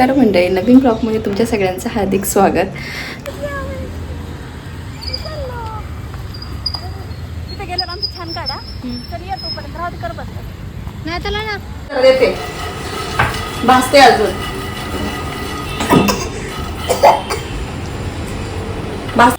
नमस्कार मंडळी नवीन ब्लॉगमध्ये तुमच्या सगळ्यांचं हार्दिक स्वागत. तिथे गेल्यावर आमचं छान काढा. तर या तोपर्यंत राहू दे कर बसलं नाही चला ना. देते. भासते अजून. भास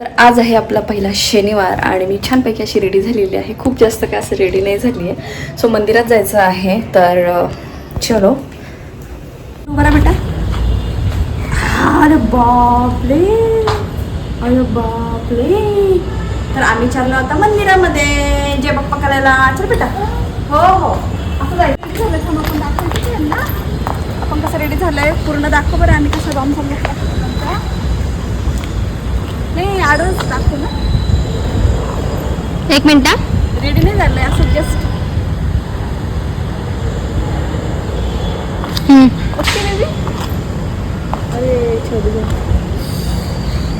तर आज आहे आपला पहिला शनिवार आणि मी छानपैकी अशी रेडी झालेली आहे. खूप जास्त काय असं रेडी नाही झाली आहे. सो मंदिरात जायचं आहे तर चलो. बरा बेटा. अरे बापरे. अरे बापरे. तर आम्ही चाललो आता मंदिरामध्ये. जय बाप्पा करायला चल बेटा. हो हो. असं जायचं. झालं. आपण दाखवतो आपण कसं रेडी झालंय पूर्ण दाखव बरं. आम्ही कसं बॉम्ब सांगू नाही आडवच दाखवू ना. एक मिनिट. रेडी नाही झालंय असं जस्ट ओके बेबी अरे छोटी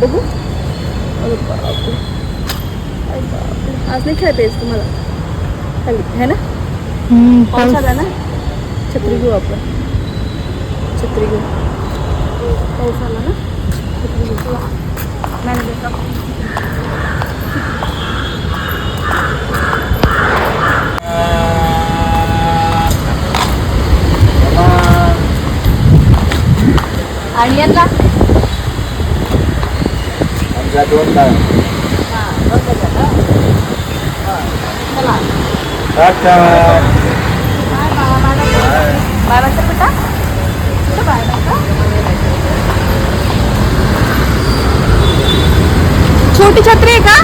बघू. अरे बापरे. अरे बापरे. आज नाही खेळता येत तुम्हाला? खाली है ना? पाऊस. आला ना? छत्री घेऊ आपण. छत्री घेऊ. पाऊस आला ना? छत्री घेऊ. चला. मॅनेजर का? आणि यांना आमच्या दोन काय चला अच्छा बाय बाबा बाय बाय बाय बेटा कुठं बाय बाय का छोटी छत्री आहे का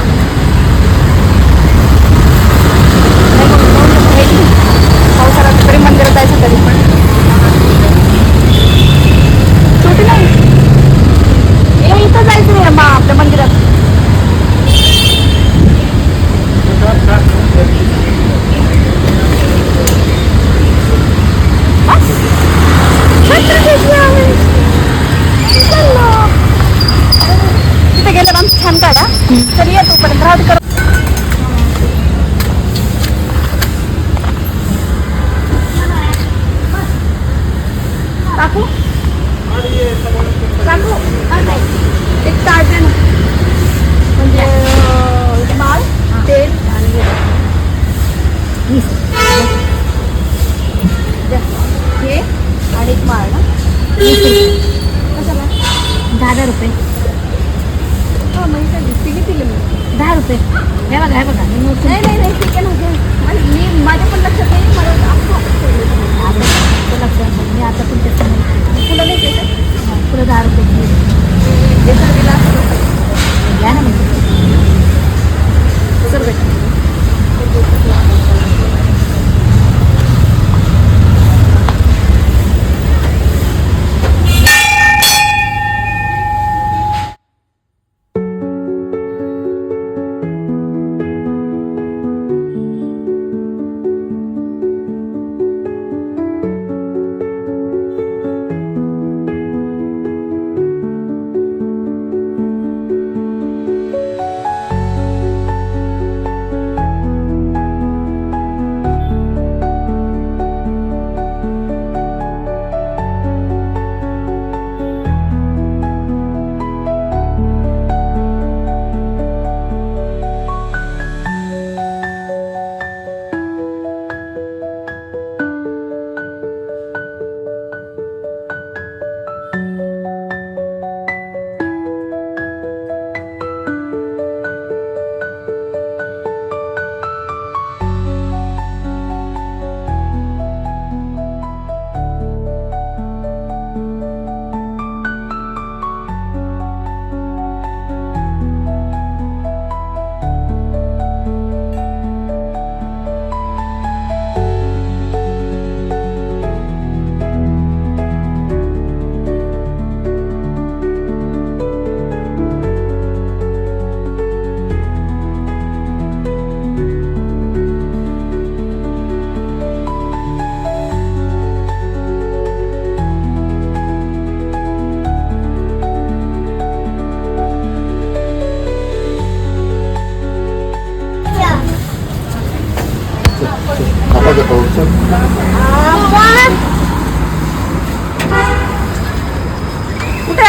पावसाळ्यात तरी मंदिरात जायचं तरी पण छोटी नाही ए इथं जायचं नाही मा आपल्या मंदिरात छत्री घेतली आम्ही चलो. तिथे गेल्यावर आमचं छान काढा तर या तोपर्यंत राहू दे कर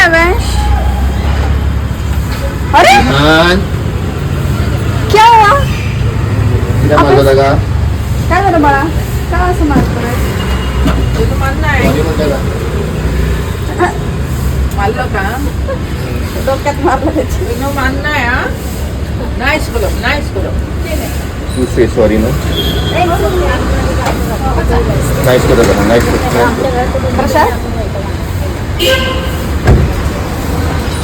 कुठे आहे अवैश अरे क्या हुआ? तिला माझं लगा? काय झालं बाळा काय असं मारतोय मारलं का डोक्यात मारलं त्याची तुझं मानणं आहे हा नाईस कलम नाईस कलम तू से सॉरी ना नाईस करत नाईस करत प्रसाद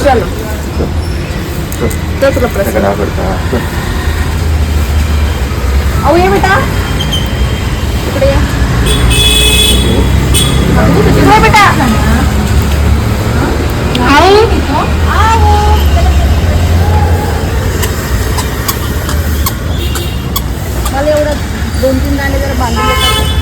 चलो. तो तुला प्रसाद ना करता अहो ये बेटा. इकडे ये. इकडे बेटा. आई मला एवढं दोन तीन दाणे जरा बांधून देतात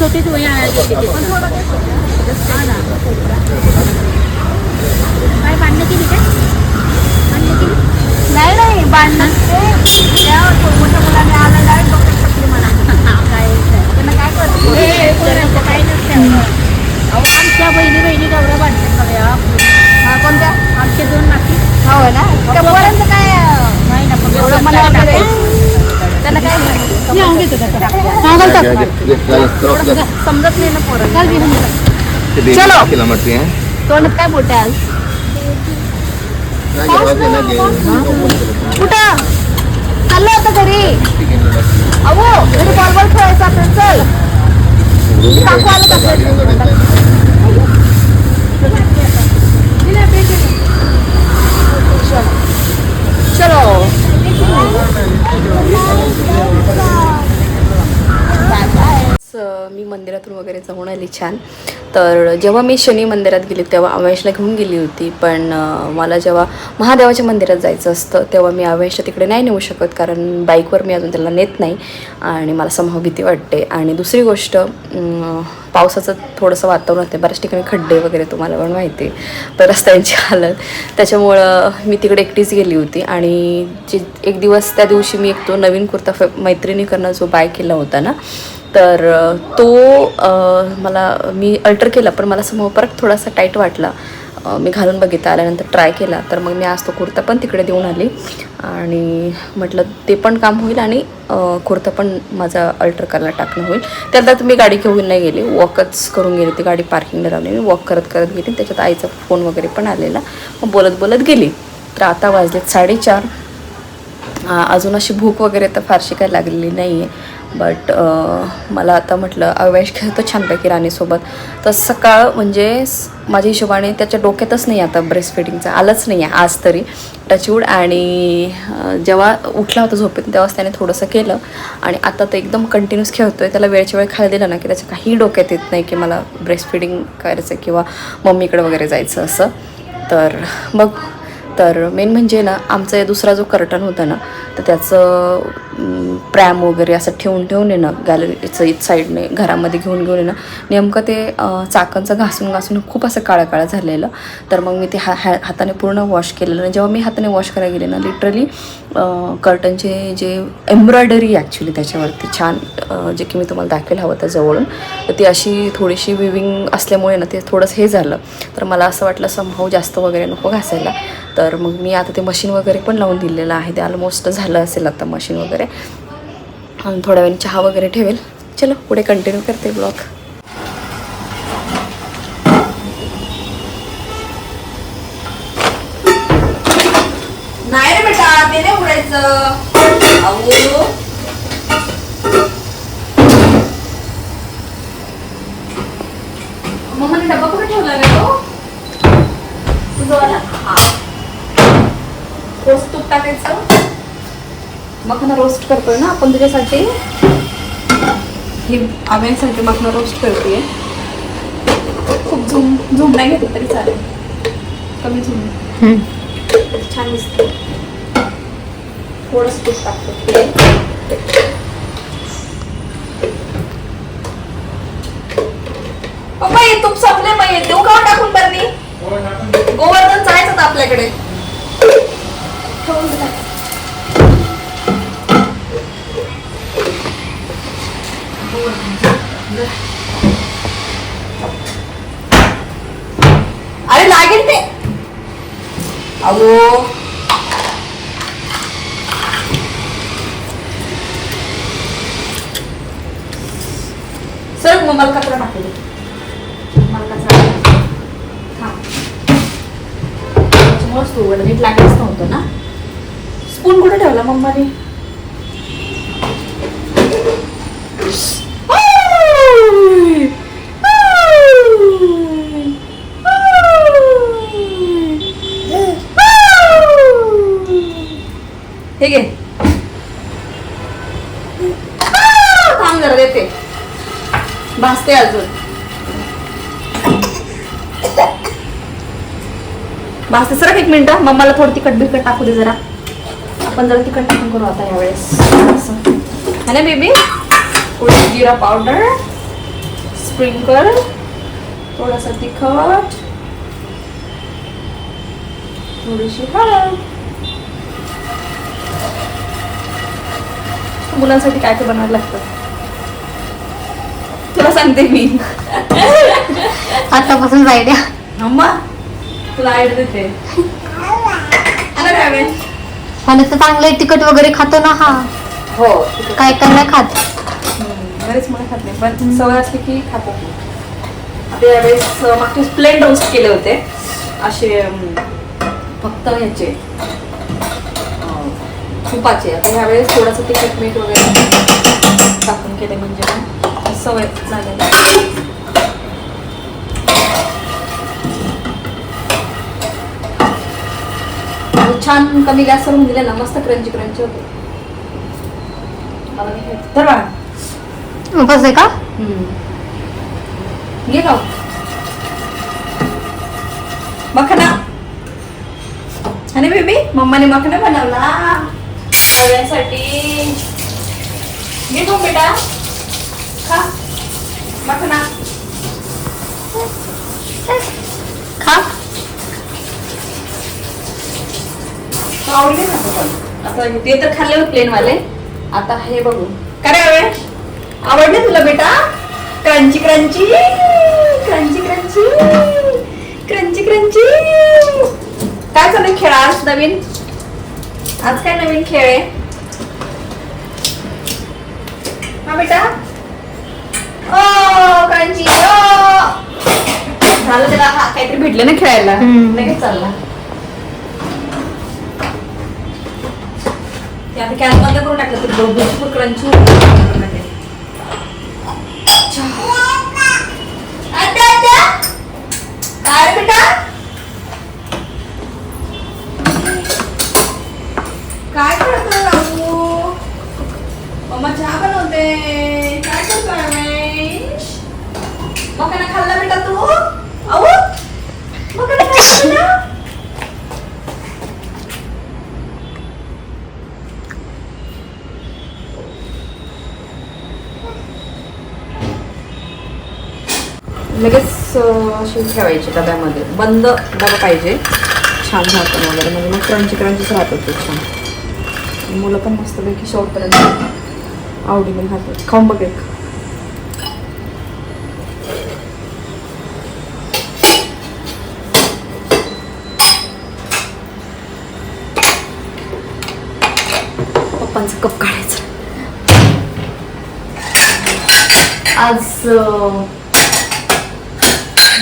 होती. हा ना. काय बांधणं केली काय? बांधणं केली? नाही नाही बांधणं मोठ्या मुलाने आलं डायरेक्ट पकडली मला काय त्यांना काय करतो काही नसतं अहो आमच्या बहिणी बहिणी गौरव बांधतात सगळ्या हा कोणत्या? आमचे दोन नाती. हो ना? काय नाही ना एवढं मला त्यांना काय समजत नाही ना पोरं. चलो. तोंडात काय बोट आहे? आज कुठं? चाललो होतं घरी. अहो घरी बॉल बॉल खेळायचा आपण चल. काकू आलं का? चलो. 我我一一斤 मी मंदिरातून वगैरे जाऊन आली छान. तर जेव्हा मी शनी मंदिरात गेली तेव्हा आवेशला घेऊन गेली होती. पण मला जेव्हा महादेवाच्या मंदिरात जायचं असतं तेव्हा मी आवेशला तिकडे नाही नेऊ शकत कारण बाईकवर मी अजून त्याला नेत नाही. आणि मला समूह भीती वाटते. आणि दुसरी गोष्ट पावसाचं थोडंसं वातावरण होते बऱ्याच ठिकाणी खड्डे वगैरे तुम्हाला पण माहिती आहे. तर रस्त्यांची हालत. त्याच्यामुळं मी तिकडे एकटीच गेली होती. आणि जे एक दिवस त्या दिवशी मी एक तो नवीन कुर्ता फ मैत्रिणीकडनं जो बाय केला होता ना तर तो मला मी अल्टर केला पण मला समोर थोडासा टाईट वाटला. मी घालून बघितला आल्यानंतर ट्राय केला. तर मग मी आज तो कुर्ता पण तिकडे देऊन आली. आणि म्हटलं ते पण काम होईल आणि कुर्ता पण माझा अल्टर करायला टाकणं होईल. त्यानंतर मी गाडी घेऊन नाही गेली. वॉकच करून गेली. ती गाडी पार्किंगला लावली. मी वॉक करत करत गेली. त्याच्यात आईचा फोन वगैरे पण आलेला. मग बोलत बोलत गेली. तर आता वाजलेत साडेचार. अजून अशी भूक वगैरे तर फारशी काही लागलेली नाही आहे बट मला आता म्हटलं अवेश खेळतो छानपैकी राणीसोबत. तर सकाळ म्हणजे माझ्या हिशोबाने त्याच्या डोक्यातच नाही आता ब्रेस्ट फिटिंगचं आलंच नाही आहे आज तरी. टचवूड आणि जेव्हा उठला होता झोपेत तेव्हाच त्याने थोडंसं केलं. आणि आता तर एकदम कंटिन्यूस खेळतोय. त्याला वेळच्या वेळ खायला दिलं ना की त्याच्या काही डोक्यात येत नाही की मला ब्रेस्ट फिडिंग करायचं किंवा मम्मीकडे वगैरे जायचं असं. तर मग तर मेन म्हणजे ना आमचा या दुसरा जो कर्टन होता ना तर त्याचं प्रॅम वगैरे असं ठेवून ठेवून आहे ना गॅलरीचं इथ साईडने घरामध्ये घेऊन घेऊन आहे ना नेमकं ते चाकणचं चाकांचं घासून घासून खूप असं काळं काळं झालेलं. तर मग मी ते हा हा हाताने पूर्ण वॉश केलेलं. आणि जेव्हा मी हाताने वॉश करायला गेले ना लिटरली कर्टनचे जे एम्ब्रॉयडरी ॲक्च्युली त्याच्यावरती छान जे की मी तुम्हाला दाखवायला हवं त्या जवळून तर ती अशी थोडीशी विविंग असल्यामुळे ना ते थोडंसं हे झालं. तर मला असं वाटलं संभाव जास्त वगैरे नको घासायला. तर मग मी आता ते मशीन वगैरे पण लावून दिलेलं आहे. ते ऑलमोस्ट झालं असेल आता मशीन वगैरे. आणि थोड्या वेळाने चहा वगैरे ठेवेल. चलो पुढे कंटिन्यू करते ब्लॉग नाही रे बेटा ते नाही उडायचं अहो. मम्माने कुठे ठेवला रे तो? तुझा वाला? हा. टाकायचं. मखना रोस्ट करतोय ना आपण तुझ्यासाठी ही आम्यासाठी मखना रोस्ट करते. खूप झूम झूम नाही घेतलं तरी चालेल. कमी झूम. छान दिसते थोडंच तूप टाकते पप्पा हे तूप संपले मग देऊ का हो टाकून बरणी गोवर्धन जायचं आपल्याकडे. अरे लागेल ते अहो सर मग मला कचरा टाकू मला कचरा हा दे. थांब. तू नीट लागेलच नव्हतं ना ठेवला मम्माने हे घे. थांब जरा देते. भासते अजून. भासते सर एक मिनिट. मम्माला थोडं तिखट बिकट टाकू दे जरा. आपण जरा तिखट टाकून करू आता यावेळेस. असं. है ना बेबी थोडी जिरा पावडर स्प्रिंकल थोडासा तिखट. थोडीशी हळद. मुलांसाठी काय काय बनवायला लागतं? तुला सांगते मी. आतापासून आयडिया अम्मा तुला आयडिया देते. आला काय? मला तर चांगलं तिखट वगैरे खातो ना हा. हो काय काय नाही खात? बरेच मुलं खात नाही पण सवय असली की खातात आता यावेळेस वेळेस प्लेन रोस्ट केले होते. असे फक्त ह्याचे तुपाचे. आता ह्यावेळेस थोडंसं तिखट मीठ वगैरे टाकून केले म्हणजे सवय झालेली छान कमी गॅसवर होऊन दिले ना मस्त क्रंची क्रंची होते. बस आहे का? घे गाव मखना. आणि बेबी मम्माने मखना बनवला. सगळ्यांसाठी. घे तू बेटा. खा. मखना. खा. आवडले ना पण? आता ते तर खाल्ले प्लेन वाले आता हे बघू. काय वेळ आवडले तुला बेटा? Crunchy crunchy crunchy crunchy crunchy crunchy. काय चालू खेळ आज नवीन? आज काय नवीन खेळ आहे? हा बेटा. ओ क्रंची ओ. झालं त्याला हा काहीतरी भेटलं ना खेळायला. लगेच चालला. ते आता कॅन बंद करून टाकलं तर भरपूर क्रंची काय रे बेटा काय करतोय राहू मम्मा चहा बनवते काय करतोय रमेश मकाना खाल्ला बेटा तू आऊ मकाना खाल्ला बेटा लगेच अं, अशी ठेवायची डब्यामध्ये. बंद डबा पाहिजे. छान झाकण वगैरे म्हणजे मग क्रंची क्रंचीच राहतात ते छान. मुलं पण मस्तपैकी शेवटपर्यंत आवडीने खातात खाऊन बघ एक. पप्पांचं कप काढायचं. आज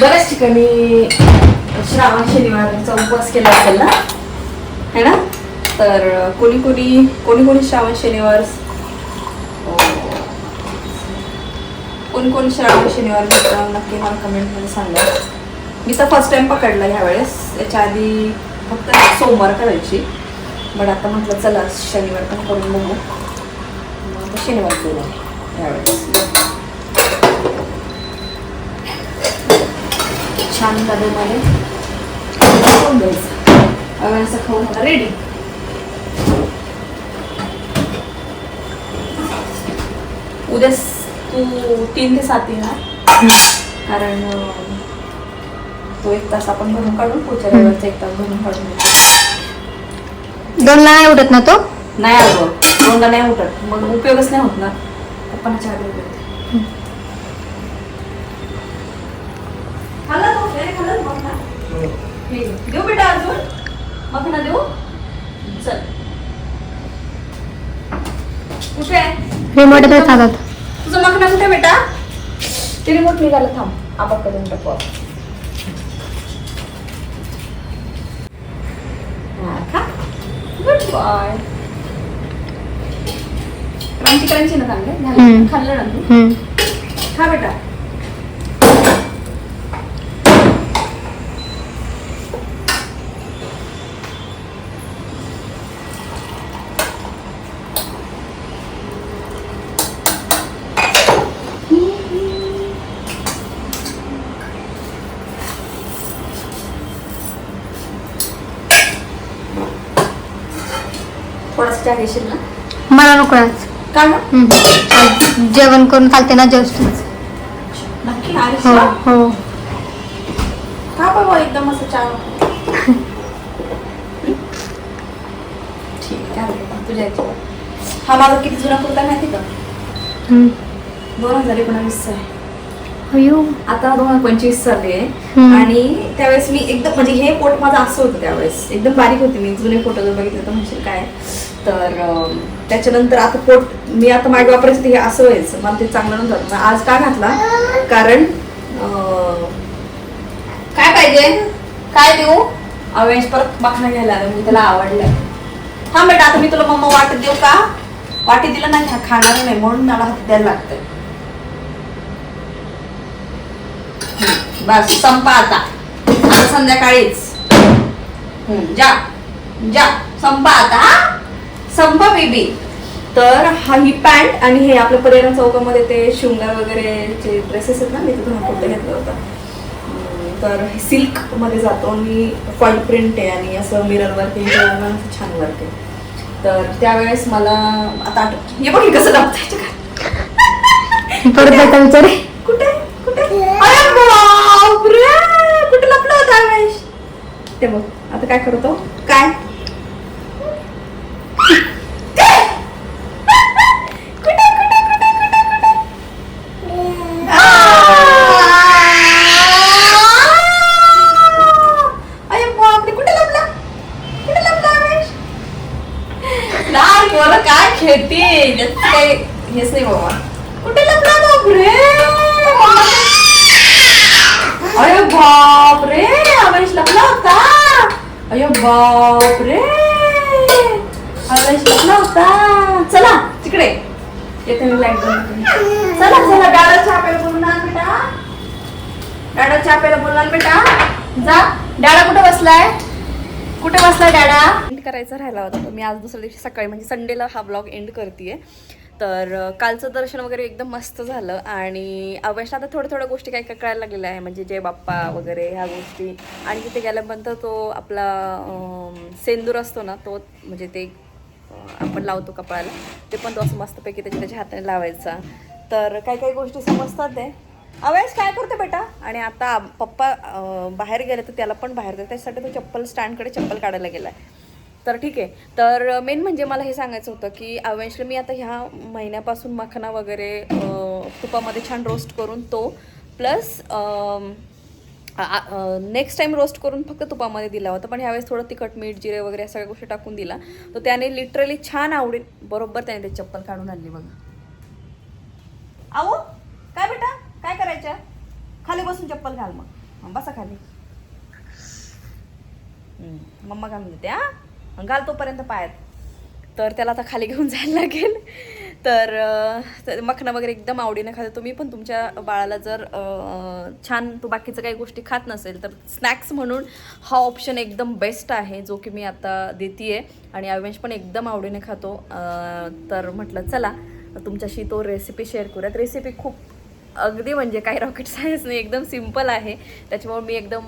बऱ्याच ठिकाणी श्रावण शनिवारचा उपवास केला असेल ना? है ना? तर कोणी कोणी कोणी कोणी श्रावण शनिवार अं, कोणी कोणी श्रावण शनिवार नक्की मला कमेंटमध्ये सांगा. मी तर फर्स्ट टाइम पकडला ह्या वेळेस याच्या आधी फक्त सोमवार करायची. बट आता म्हटलं चला शनिवार पण करून बघू. मग शनिवार केला ह्यावेळेस. छान डब्यामध्ये खाऊन द्यायचं अवेळेचा खाऊन आता रेडी उद्या तू तीन ते सात येणार. कारण तो एक तास आपण भरून काढून पुढच्या रविवारचा एक तास भरून काढून. दोनला नाही उठत ना तो? नाही आलो दोनदा नाही उठत. मग उपयोगच नाही होत ना. पप्पांना चहा देऊ देते. खाल्ला तो? त्याने खाल्ला ना मखना? आहे. देऊ बेटा अजून? मखना देऊ? चल. कुठे आहे? रिमोट येतात हातात तुझं मखना कुठे आहे बेटा? ते रिमोट निघाला थांब. आबा करून टाकू. आपण. हा, खा. गुड बॉय क्रांती क्रांची ना चांगले. हम्म. खाल्लं ना तू? हम्म. खा बेटा थोडासा चहा घेशील ना? मला नको आज. का गं? हम्म. आज जेवण करून चालते ना नक्की हो हो. का बाबा एकदम असं चहा ठीक आहे. तुझ्या याच्यावर. हा माझा किती जुना कुर्ता माहिती का? हम्म. दोन हजार आहे. अयो आता दोन हजार पंचवीस चालू आहे. हम्म. आणि त्यावेळेस मी एकदम म्हणजे हे पोट माझं असं होतं त्यावेळेस. एकदम बारीक होते मी. जुने फोटो जर बघितले तर म्हणशील काय? तर त्याच्यानंतर आता पोट मी आता मागे वापरायचं हे असं व्हायचं. मला ते चांगलं नव्हतं मग आज का घातला? कारण काय पाहिजे? काय देऊ? अवेश परत बखना घ्यायला आला मी त्याला आवडलं. हा बेटा आता मी तुला मम्मा वाटत देऊ का? वाटी दिलं नाही हा खाणार नाही. म्हणून मला हात द्यायला लागतंय. बस संपा आता. आता संध्याकाळीच. जा. जा. संपा आता हा? संपा बेबी तर हा ही पॅन्ट आणि हे आपल्या पर्यटन चौकामध्ये ते शृंगार वगैरे जे ड्रेसेस आहेत ना मी तिथून फोटो घेतला होता. तर सिल्कमध्ये जातो आणि फॉल प्रिंट आहे आणि असं मिरर वर्क आहे छान वर्क आहे. तर त्यावेळेस मला आता आठ हे बघ हे कसं दाबतायचं का परत विचार. कुठे? कुठे? कुठे लपला होता रमेश ते बघ आता काय करतो? काय कुठे कुठे कुठे कुठे कुठे अरे बापरे कुठे लपला कुठे लपला रमेश लहान पोरं काय खेळते त्याचं काही हेच नाही बाबा कुठे लपला बापरे अरे बाप रे अवेश लपला होता अरे बाप रे अवेश लपला होता चला तिकडे येते मी लाइट बंद करून. चला चला डाळा चहा प्यायला बोलून आण बेटा डाळा चहा प्यायला बोलून आण बेटा जा डाळा कुठे बसलाय कुठे बसला डॅडा? एंड करायचा राहिला होता तर मी आज दुसऱ्या दिवशी सकाळी म्हणजे संडेला हा ब्लॉग एंड करते तर कालचं दर्शन वगैरे एकदम मस्त झालं आणि अवश्य आता थोड्या थोड्या गोष्टी काही काय कळायला लागलेल्या आहे. म्हणजे जय बाप्पा वगैरे ह्या गोष्टी. आणि तिथे गेल्यानंतर तो आपला सेंदूर असतो ना तो म्हणजे ते आपण लावतो कपाळाला. ते पण तो असं मस्तपैकी त्याच्या त्याच्या हाताने लावायचा. तर काही काही गोष्टी समजतात आहे अवेळेस काय करतो बेटा? आणि आता पप्पा बाहेर गेले तर त्याला पण बाहेर जायचं त्याच्यासाठी तो चप्पल स्टँडकडे चप्पल काढायला गेलाय. तर ठीक आहे. तर मेन म्हणजे मला हे सांगायचं होतं की अवेंशला मी आता ह्या महिन्यापासून मखना वगैरे तुपामध्ये छान रोस्ट करून तो प्लस नेक्स्ट टाइम रोस्ट करून फक्त तुपामध्ये दिला होता. पण ह्यावेळेस थोडं तिखट मीठ जिरे वगैरे या सगळ्या गोष्टी टाकून दिला. तर त्याने लिटरली छान आवडेल बरोबर त्याने ते चप्पल काढून आणली बघा. आहो काय बेटा काय करायच्या खाली बसून चप्पल घाल मग. बसा खाली. मम्मा घालून देते हा. घाल तोपर्यंत पायात. तर त्याला आता खाली घेऊन जायला लागेल. तर तर मखना वगैरे एकदम आवडीनं खाते. तुम्ही पण तुमच्या बाळाला जर छान तो बाकीचं काही गोष्टी खात नसेल तर स्नॅक्स म्हणून हा ऑप्शन एकदम बेस्ट आहे जो की मी आता देते आणि अवेश पण एकदम आवडीने खातो. तर म्हटलं चला तुमच्याशी तो रेसिपी शेअर करूयात. रेसिपी खूप अगदी म्हणजे काही रॉकेट सायन्स नाही एकदम सिंपल आहे. त्याच्यामुळे मी एकदम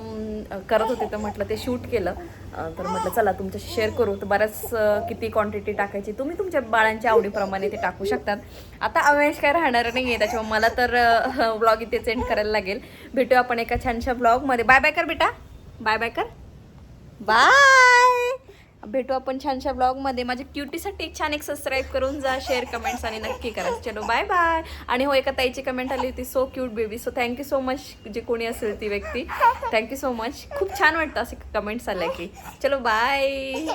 करत होते तर म्हटलं ते शूट केलं. तर म्हटलं चला तुमच्याशी शेअर करू. तर बऱ्याच किती क्वांटिटी टाकायची तुम्ही तुमच्या बाळांच्या आवडीप्रमाणे ते टाकू शकतात. आता अवेश काय राहणार नाही आहे त्याच्यामुळे मला तर ब्लॉग इथे सेंड करायला लागेल. भेटू आपण एका छानशा ब्लॉगमध्ये बाय बाय कर बेटा. बाय बाय कर. बाय भेटू आपण छानशा ब्लॉगमध्ये. माझ्या क्युटीसाठी एक छान एक सबस्क्राईब करून जा शेअर कमेंट्स आणि नक्की करा. चलो बाय बाय आणि हो एका ताईची कमेंट आली होती so cute baby so thank you so much जे कोणी असेल ती व्यक्ती. थँक्यू सो मच खूप छान वाटतं असे कमेंट्स आल्या की. चलो बाय